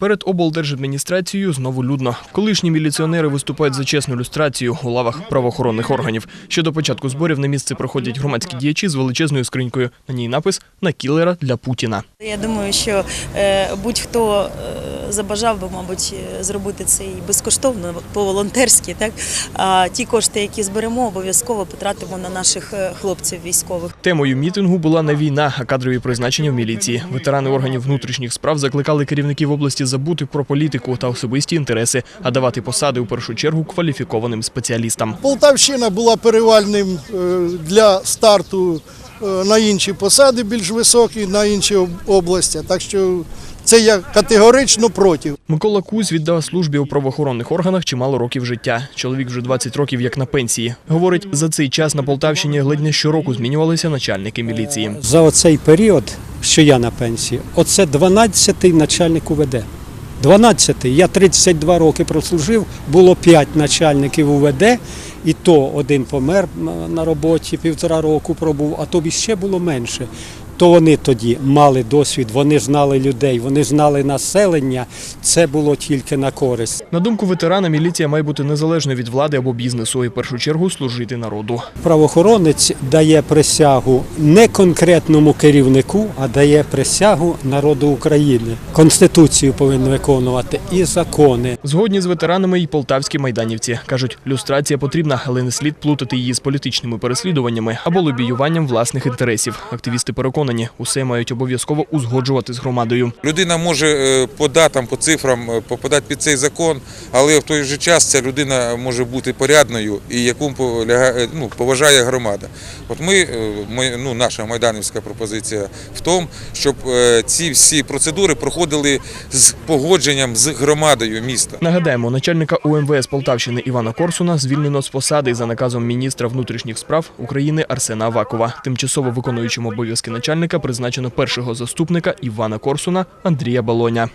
Перед облдержадміністрацією знову людно. Колишні міліціонери виступають за чесну люстрацію у лавах правоохоронних органів. Ще до початку зборів на місце приходять громадські діячі з величезною скринькою. На ній напис на кілера для Путіна. Я думаю, що е, будь-хто е, забажав би, мабуть, е, зробити це і безкоштовно, по-волонтерськи. Так? А ті кошти, які зберемо, обов'язково потратимо на наших е, хлопців військових. Темою мітингу була не війна, а кадрові призначення в міліції. Ветерани органів внутрішніх справ закликали керівників області забути про політику та особисті інтереси, а давати посади у першу чергу кваліфікованим спеціалістам. Полтавщина була перевальним е, для старту на інші посади більш високі, на інші області. Так що це я категорично проти. Микола Кузь віддав службі у правоохоронних органах чимало років життя. Чоловік вже 20 років як на пенсії. Говорить, за цей час на Полтавщині ледь не щороку змінювалися начальники міліції. За оцей період, що я на пенсії, оце 12-й начальник УВД. 12-й. Я 32 роки прослужив, було 5 начальників УВД, і то один помер на роботі, півтора року пробув, а тобі ще було менше. То вони тоді мали досвід, вони знали людей, вони знали населення. Це було тільки на користь. На думку ветерана, міліція має бути незалежною від влади або бізнесу і в першу чергу служити народу. Правоохоронець дає присягу не конкретному керівнику, а дає присягу народу України. Конституцію повинен виконувати і закони. Згодні з ветеранами й полтавські майданівці кажуть, люстрація потрібна, але не слід плутати її з політичними переслідуваннями або лобіюванням власних інтересів. Активісти переконані, усе мають обов'язково узгоджувати з громадою. Людина може е, по датам, по цифрам е, попадати під цей закон, але в той же час ця людина може бути порядною і яку полягає- ну, поважає громада. От ми, е, ми, ну, наша майданівська пропозиція в тому, щоб е, ці всі процедури проходили з погодженням з громадою міста. Нагадаємо, начальника УМВС Полтавщини Івана Корсуна звільнено з посади за наказом міністра внутрішніх справ України Арсена Авакова. Тимчасово виконуючим обов'язки начальника призначено першого заступника Івана Корсуна Андрія Балоня.